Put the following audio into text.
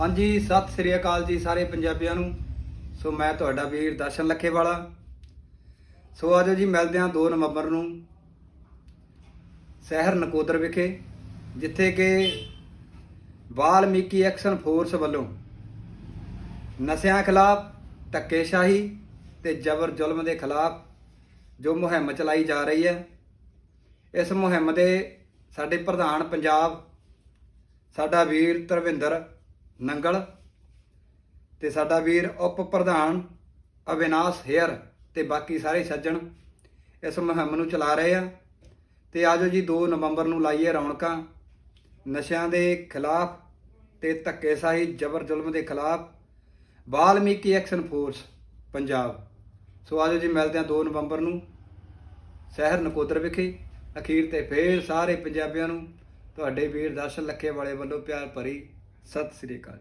ਹਾਂਜੀ, ਸਤਿ ਸ੍ਰੀ ਅਕਾਲ ਜੀ ਸਾਰੇ ਪੰਜਾਬੀਆਂ ਨੂੰ। ਸੋ ਮੈਂ ਤੁਹਾਡਾ ਵੀਰ ਦਰਸ਼ਨ ਲੱਖੇਵਾਲਾ। ਸੋ ਆਜੋ ਜੀ ਮਿਲਦੇ ਹਾਂ 2 ਨਵੰਬਰ ਨੂੰ ਸ਼ਹਿਰ ਨਕੋਦਰ ਵਿਖੇ, ਜਿੱਥੇ ਕਿ ਵਾਲਮੀਕੀ ਐਕਸ਼ਨ ਫੋਰਸ ਵੱਲੋਂ ਨਸ਼ਿਆਂ ਖਿਲਾਫ ਧੱਕੇਸ਼ਾਹੀ ਤੇ ਜ਼ਬਰ ਜ਼ੁਲਮ ਦੇ ਖਿਲਾਫ ਜੋ ਮੁਹਿੰਮ ਚਲਾਈ ਜਾ ਰਹੀ ਹੈ, ਇਸ ਮੁਹਿੰਮ ਦੇ ਸਾਡੇ ਪ੍ਰਧਾਨ ਪੰਜਾਬ, ਸਾਡਾ ਵੀਰ ਧਰਵਿੰਦਰ ਨੰਗਲ ਤੇ ਸਾਡਾ ਵੀਰ ਉਪ ਪ੍ਰਧਾਨ ਅਵਿਨਾਸ਼ ਹੇਅਰ ਤੇ ਬਾਕੀ ਸਾਰੇ ਸੱਜਣ ਇਸ ਮੁਹਿੰਮ ਨੂੰ ਚਲਾ ਰਹੇ ਆ। ਤੇ ਆਜੋ ਜੀ 2 ਨਵੰਬਰ ਨੂੰ ਲਾਈਏ ਰੌਣਕਾਂ। ਨਸ਼ਿਆਂ ਦੇ ਖਿਲਾਫ ਤੇ ਧੱਕੇਸ਼ਾਹੀ ਜ਼ਬਰ ਜ਼ੁਲਮ ਦੇ ਖਿਲਾਫ Valmiki action force Punjab. So ਆਜੋ ਜੀ, ਮਿਲਦੇ ਹਾਂ 2 ਨਵੰਬਰ ਨੂੰ ਸ਼ਹਿਰ ਨਕੋਦਰ ਵਿਖੇ। ਅਖੀਰ ਤੇ ਫੇਰ ਸਾਰੇ ਪੰਜਾਬੀਆਂ ਨੂੰ ਤੁਹਾਡੇ ਵੀਰ ਦਰਸ਼ਨ ਲੱਖੇ ਵਾਲੇ ਵੱਲੋਂ ਪਿਆਰ ਭਰੀ ਸਤਿ ਸ੍ਰੀ ਅਕਾਲ